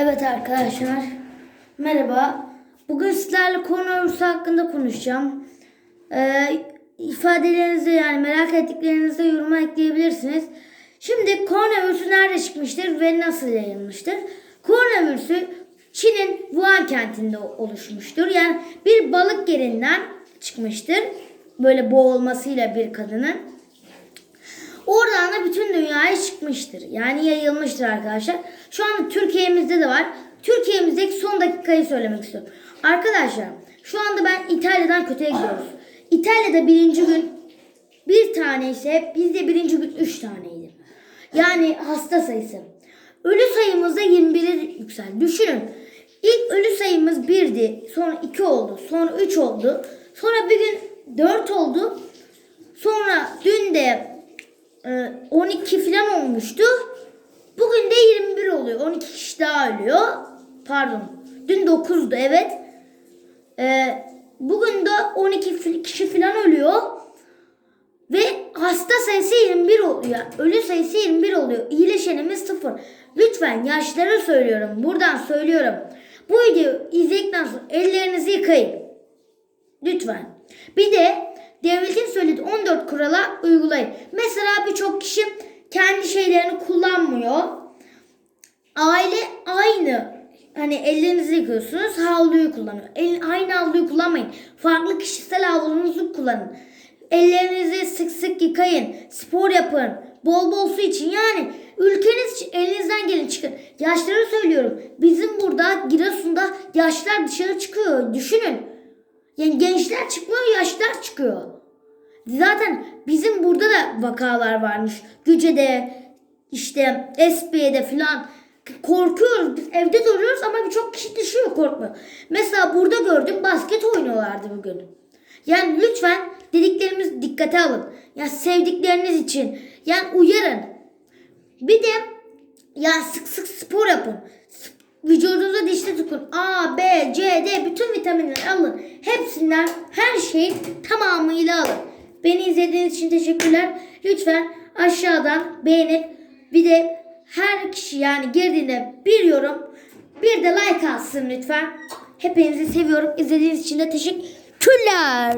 Evet arkadaşlar. Merhaba. Bugün sizlerle koronavirüsü hakkında konuşacağım. Ee, ifadelerinizi yani merak ettiklerinizi yoruma ekleyebilirsiniz. Şimdi koronavirüsü nerede çıkmıştır ve nasıl yayılmıştır? Koronavirüsü Çin'in Wuhan kentinde oluşmuştur. Yani bir balık yerinden çıkmıştır. Böyle boğulmasıyla bir kadının. Oradan da bütün dünyaya çıkmıştır. Yani yayılmıştır arkadaşlar. Şu anda Türkiye'mizde de var. Türkiye'mizdeki son dakikayı söylemek istiyorum. Arkadaşlar şu anda ben İtalya'dan kötüye gidiyoruz. İtalya'da birinci gün bir tane ise bizde birinci gün üç taneydi. Yani hasta sayısı. Ölü sayımız da 21'e yükseldi. Düşünün. İlk ölü sayımız 1'di. Sonra 2 oldu. Sonra 3 oldu. Sonra bir gün 4 oldu. Sonra dün de 12 falan olmuştu. Bugün de 21 oluyor. 12 kişi daha ölüyor. Pardon. Dün 9'du evet. E, bugün de 12 fi- kişi falan ölüyor. Ve hasta sayısı 21 oluyor. Ölü sayısı 21 oluyor. İyileşenimiz 0. Lütfen yaşlara söylüyorum. Buradan söylüyorum. Bu videoyu izledikten sonra ellerinizi yıkayın. Lütfen. Bir de devletin söylediği 14 kurala uygulayın. Mesela birçok kişi kendi şeylerini kullanmıyor. Aile aynı hani ellerinizi yıkıyorsunuz havluyu kullanıyor. El, aynı havluyu kullanmayın. Farklı kişisel havlunuzu kullanın. Ellerinizi sık sık yıkayın. Spor yapın. Bol bol su için. Yani ülkeniz için elinizden gelin çıkın. Yaşlara söylüyorum. Bizim burada Giresun'da yaşlar dışarı çıkıyor. Düşünün. Yani gençler çıkmıyor, yaşlar çıkıyor. Zaten bizim burada da vakalar varmış. Güce'de, işte Esbiye'de falan. Korkuyoruz. Biz evde duruyoruz ama birçok kişi düşüyor korkmuyor. Mesela burada gördüm basket oynuyorlardı bugün. Yani lütfen dediklerimizi dikkate alın. Ya sevdikleriniz için. Yani uyarın. Bir de yani sık sık spor yapın. Vücudunuza dişli tutun. A, B, C, D bütün vitaminleri alın. Hepsinden her şeyi tamamıyla alın. Beni izlediğiniz için teşekkürler. Lütfen aşağıdan beğenip bir de her kişi yani girdiğinde bir yorum bir de like alsın lütfen. Hepinizi seviyorum. İzlediğiniz için de teşekkürler.